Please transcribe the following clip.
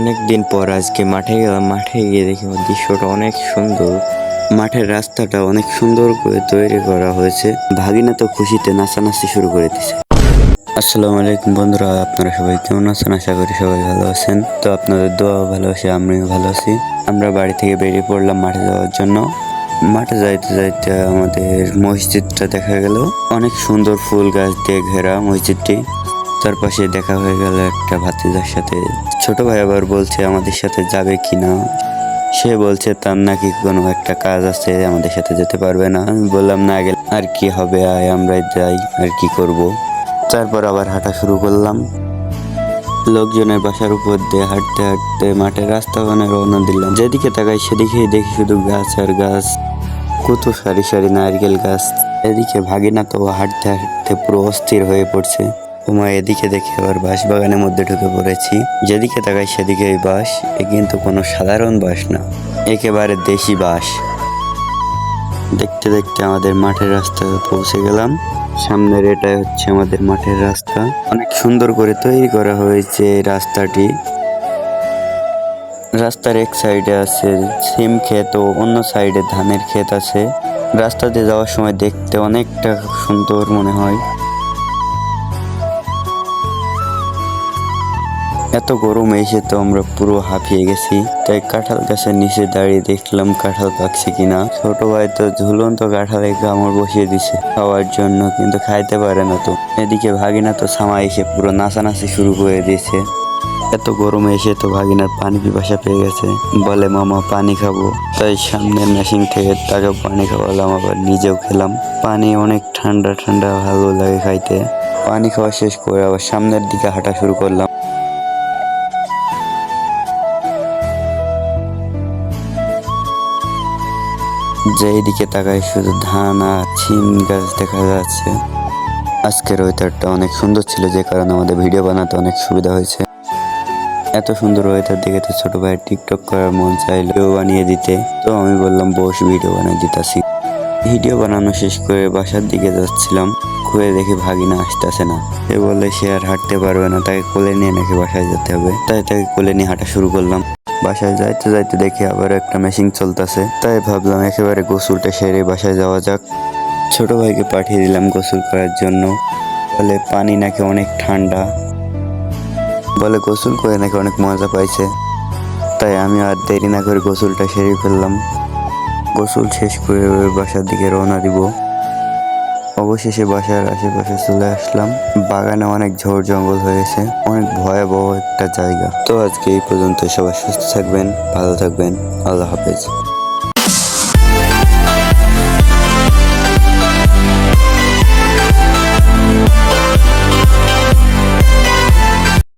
অনেক দিন পর আজকে মাঠে গেলাম। মাঠে গিয়ে দেখি দৃশ্যটা অনেক সুন্দর। মাঠের রাস্তাটা অনেক সুন্দর করে তৈরি করা হয়েছে। ভাগিনা তো খুশিতে নাচানাচি শুরু করে দিছে। আসসালামু আলাইকুম বন্ধুরা, আপনারা সবাই কেমন আছেন? আশা করি সবাই ভালো আছেন। তো আপনাদের দোয়া ভালো আছে আমিও ভালো আছি। আমরা বাড়ি থেকে বেরিয়ে পড়লাম মাঠে যাওয়ার জন্য। মাঠে যাইতে যাইতে আমাদের মসজিদটা দেখা গেল। অনেক সুন্দর ফুল গাছ দিয়ে ঘেরা মসজিদটি। তার পাশে দেখা হয়ে গেল একটা ভাতিজার সাথে। ছোট ভাই আবার বলছে, আমাদের সাথে যাবে কি না? সে বলছে, তার নাকি কোনো একটা কাজ আছে, আমাদের সাথে যেতে পারবে না। আমি বললাম, না, গেলে আর কি হবে? আয়, আমরাই যাই, আর কি করব? তারপর আবার হাঁটা শুরু করলাম। লোকজনের বাসার উপর দিয়ে হাঁটতে হাঁটতে মাঠের রাস্তা ওখানে রওনা দিলাম। যেদিকে তাকাই সেদিকেই দেখি শুধু গাছ আর গাছ। কত সারি সারি নারকেল গাছ। এদিকে ভাগিনা তো হাঁটতে হাঁটতে পুরো অস্থির হয়ে পড়ছে। ওমা এদিকে দেখে আবার বাঁশ বাগানের মধ্যে ঢুকে পড়েছি। যেদিকে তাকাই সেদিকে সেদিকেই বাঁশ। এ কিন্তু কোনো সাধারণ বাঁশ না, একেবারে দেশি বাঁশ। দেখতে দেখতে আমাদের মাঠের রাস্তায় পৌঁছে গেলাম। সামনের এটাই হচ্ছে আমাদের মাঠের রাস্তা। অনেক সুন্দর করে তৈরি করা হয়েছে এই রাস্তাটি। রাস্তার এক সাইডে আছে সিম ক্ষেত ও অন্য সাইডে ধানের ক্ষেত আছে। রাস্তাতে যাওয়ার সময় দেখতে অনেকটা সুন্দর মনে হয়। এত গরম এসে তো আমরা পুরো হাঁপিয়ে গেছি। তাই কাঁঠাল গাছের নিচে দাঁড়িয়ে দেখলাম কাঁঠাল পাকছে কিনা। ছোট ভাই তো ঝুলন্ত কাঁঠালে কামড় বসিয়ে দিছে। খাওয়ার জন্য কিন্তু খাইতে পারে না তো। এদিকে ভাগিনা তো সামা এসে পুরো নাচানাচি শুরু করে দিয়েছে। এত গরমে এসে তো ভাগিনার পানি পিপাসা পেয়ে গেছে। বলে, মামা, পানি খাব। তাই সামনের মেশিন থেকে তাকে পানি খাওয়ালাম, আবার নিজেও খেলাম। পানি অনেক ঠান্ডা ঠান্ডা ভালো লাগে খাইতে। পানি খাওয়া শেষ করে আবার সামনের দিকে হাঁটা শুরু করলাম। যেদিকে তাকাই শুধু ধান আর ছিম গাছ দেখা যাচ্ছে। আজকের ওয়েদারটা অনেক সুন্দর ছিল, যে কারণে আমাদের ভিডিও বানাতে অনেক সুবিধা হয়েছে। এত সুন্দর ওয়েদার দেখে তো ছোট ভাই টিকটক করার মন চাইল বানিয়ে দিতে। তো আমি বললাম, বস ভিডিও বানিয়ে দিতাছি। ভিডিও বানানো শেষ করে বাসার দিকে যাচ্ছিলাম ঘুরে দেখি ভাগিনা আসতেছে না। সে বলে সে আর হাঁটতে পারবে না, তাকে কোলে নিয়ে নাকি বাসায় যেতে হবে। তাই তাকে কোলে নিয়ে হাঁটা শুরু করলাম। বাসায় যাইতে যাইতে দেখি আবার একটা মেশিন চলতেছে। তাই ভাবলাম একেবারে গোসলটা সেরে বাসায় যাওয়া যাক। ছোট ভাইকে পাঠিয়ে দিলাম গোসল করার জন্য। বলে, পানি নাকি অনেক ঠান্ডা। বলে, গোসল করে নাকি অনেক মজা পাইছে। তাই আমি আর দেরি না করে গোসলটা সেরে ফেললাম। গোসল শেষ করে বাসার দিকে রওনা দিব। অবশেষে বাসার আশেপাশে চলে আসলাম। বাগানে অনেক ঝড় জঙ্গল হয়েছে, অনেক ভয়াবহ একটা জায়গা। তো আজকে এই পর্যন্ত সবাই সুস্থ থাকবেন, ভালো থাকবেন, আল্লাহ হাফেজ।